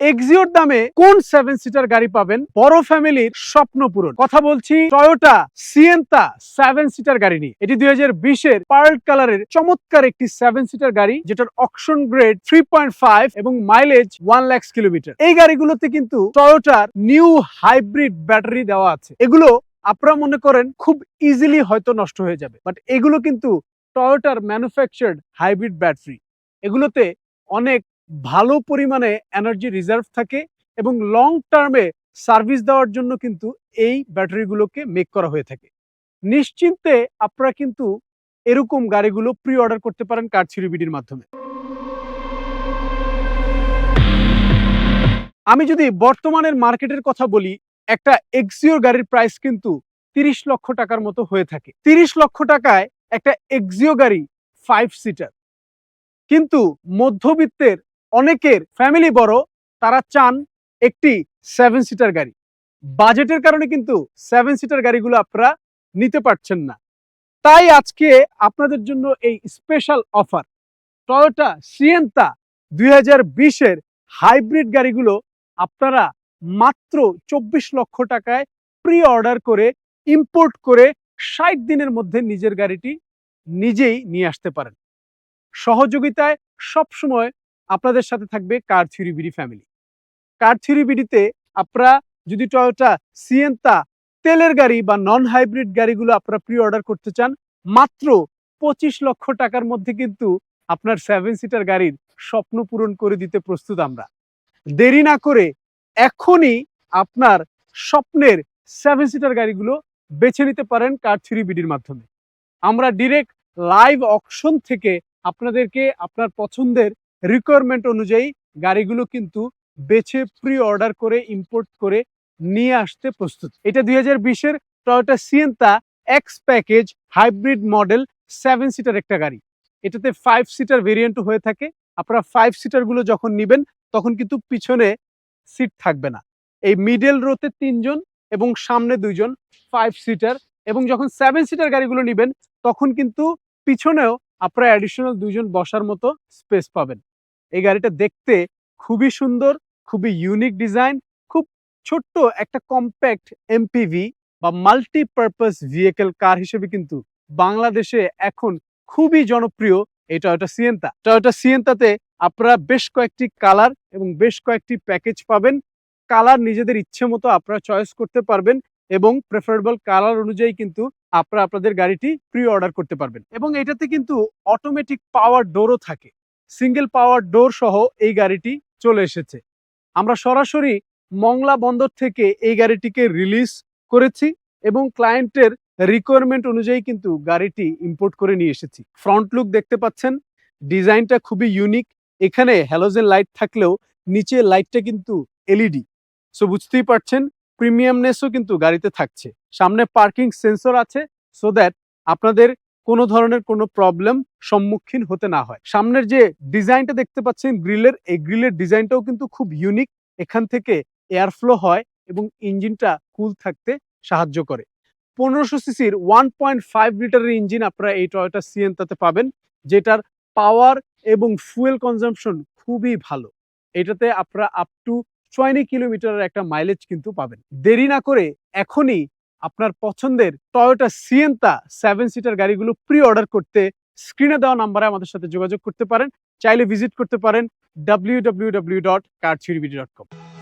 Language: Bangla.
এক্সিওর দামে কোন সেভেন সিটার গাড়ি পাবেন? বড় ফ্যামিলির স্বপ্ন পূরণ। কথা বলছি টয়োটা সিয়েন্তা সেভেন সিটার গাড়ি নিয়ে। এটি দুই হাজার বিশের পার্ল কালারের চমৎকার একটি সেভেন সিটার গাড়ি, যেটার auction grade three point five এবং মাইলেজ ওয়ান ল্যাক্স কিলোমিটার এই গাড়িগুলোতে কিন্তু টয়োটার নিউ হাইব্রিড ব্যাটারি দেওয়া আছে। এগুলো আপনারা মনে করেন খুব ইজিলি হয়তো নষ্ট হয়ে যাবে। বাট এগুলো কিন্তু টয়োটার ম্যানুফ্যাকচার্ড হাইব্রিড ব্যাটারি এগুলোতে অনেক ভালো পরিমাণে এনার্জি রিজার্ভ থাকে এবং লং টার্মে সার্ভিস দেওয়ার জন্য কিন্তু এই ব্যাটারিগুলোকে মেক করা হয়ে থাকে। নিশ্চিন্তে আপনারা কিন্তু এরকম গাড়িগুলো প্রি অর্ডার করতে পারেন কারছিরি বিডির মাধ্যমে। আমি যদি বর্তমানের মার্কেটের কথা বলি, একটা এক্সিওর গাড়ির প্রাইস কিন্তু তিরিশ লক্ষ টাকার মতো হয়ে থাকে। তিরিশ লক্ষ টাকায় একটা এক্সিও গাড়ি ফাইভ সিটার কিন্তু মধ্যবিত্তের অনেকের ফ্যামিলি বড়, তারা চান একটি সেভেন সিটার গাড়ি। বাজেটের কারণে কিন্তু সেভেন সিটার গাড়িগুলো আপনারা নিতে পারছেন না। তাই আজকে আপনাদের জন্য এই স্পেশাল অফার টয়োটা সিয়েন্তা দুই হাজার বিশের হাইব্রিড গাড়িগুলো আপনারা মাত্র চব্বিশ লক্ষ টাকায় প্রি অর্ডার করে ইম্পোর্ট করে ষাট দিনের মধ্যে নিজের গাড়িটি নিজেই নিয়ে আসতে পারেন। সহযোগিতায় সবসময় আপনাদের সাথে থাকবে car three BD family. Car three বিডিতে আপনারা যদি টয়োটা সিয়েন্তা তেলের গাড়ি বা নন হাইব্রিড গাড়িগুলো আপনারা প্রি অর্ডার করতে চান, মাত্র পঁচিশ লক্ষ টাকার মধ্যে কিন্তু আপনার সেভেন সিটার গাড়ির স্বপ্ন পূরণ করে দিতে প্রস্তুত আমরা। দেরি না করে এখনই আপনার স্বপ্নের সেভেন সিটার গাড়িগুলো বেছে নিতে পারেন কার থ্রি বিডির মাধ্যমে। আমরা ডিরেক্ট লাইভ অকশন থেকে আপনাদেরকে, আপনার পছন্দের রিকোয়ারমেন্ট অনুযায়ী গাড়িগুলো কিন্তু বেছে প্রি অর্ডার করে ইম্পোর্ট করে নিয়ে আসতে প্রস্তুত। এটা দুই হাজার বিশের Toyota Sienta X package hybrid model seven seater একটা গাড়ি। এটাতে ফাইভ সিটার ভেরিয়েন্ট হয়ে থাকে। আপনারা ফাইভ সিটারগুলো যখন নিবেন, তখন কিন্তু পিছনে সিট থাকবে না। এই মিডল রোতে তিনজন এবং সামনে দুইজন ফাইভ সিটার এবং যখন সেভেন সিটার গাড়িগুলো নিবেন, তখন কিন্তু পিছনেও আপনারা অ্যাডিশনাল দুইজন বসার মতো স্পেস পাবেন। এই গাড়িটা দেখতে খুবই সুন্দর, খুবই ইউনিক ডিজাইন খুব ছোট্ট একটা কম্প্যাক্ট এমপিভি বা মাল্টিপারপাস ভেহিকেল কার হিসেবে কিন্তু বাংলাদেশে এখন খুবই জনপ্রিয় এই টয়োটা সিয়েন্তা টয়োটা সিয়েন্তাতে আপনারা বেশ কয়েকটি কালার এবং বেশ কয়েকটি প্যাকেজ পাবেন। কালার নিজেদের ইচ্ছে মতো আপনারা চয়েস করতে পারবেন এবং প্রেফারেবল কালার অনুযায়ী কিন্তু আপনারা আপনাদের গাড়িটি প্রি অর্ডার করতে পারবেন। এবং এটাতে কিন্তু অটোমেটিক পাওয়ার ডোরও থাকে। সিঙ্গেল পাওয়ার ডোর সহ এই গাড়িটি চলে এসেছে। আমরা সরাসরি মংলা বন্দর থেকে এই গাড়িটিকে রিলিজ করেছি এবং ক্লায়েন্টের রিকোয়ারমেন্ট অনুযায়ী কিন্তু গাড়িটি ইম্পোর্ট করে নিয়ে এসেছি। ফ্রন্ট লুক দেখতে পাচ্ছেন, ডিজাইনটা খুবই ইউনিক এখানে হ্যালোজেন লাইট থাকলেও নিচে লাইটটা কিন্তু এলইডি সো বুঝতেই পারছেন প্রিমিয়ামনেসও কিন্তু গাড়িতে থাকছে। সামনে পার্কিং সেন্সর আছে সো দ্যাট আপনাদের কোনো ধরনের কোনো প্রবলেম সম্মুখীন হতে না হয়। সামনের যে ডিজাইনটা দেখতে পাচ্ছেন গ্রিলের, এই গ্রিলের ডিজাইনটাও কিন্তু খুব ইউনিক এখান থেকে এয়ার ফ্লো হয় এবং ইঞ্জিনটা কুল থাকতে সাহায্য করে। পনেরোশো সিসির ওয়ান পয়েন্ট ফাইভ লিটারের ইঞ্জিন আপনারা এই টয়োটা সিএনতাতে পাবেন, যেটার পাওয়ার এবং ফুয়েল কনজাম্পশন খুবই ভালো। এটাতে আপনারা আপ টু চুয়ানি কিলোমিটারের একটা মাইলেজ কিন্তু পাবেন। দেরি না করে এখনই আপনার পছন্দের টয়োটা সিয়েন্তা সেভেন সিটার গাড়িগুলো প্রি অর্ডার করতে স্ক্রিনে দেওয়া নাম্বারে আমাদের সাথে যোগাযোগ করতে পারেন। চাইলে ভিজিট করতে পারেন W W W dot dot com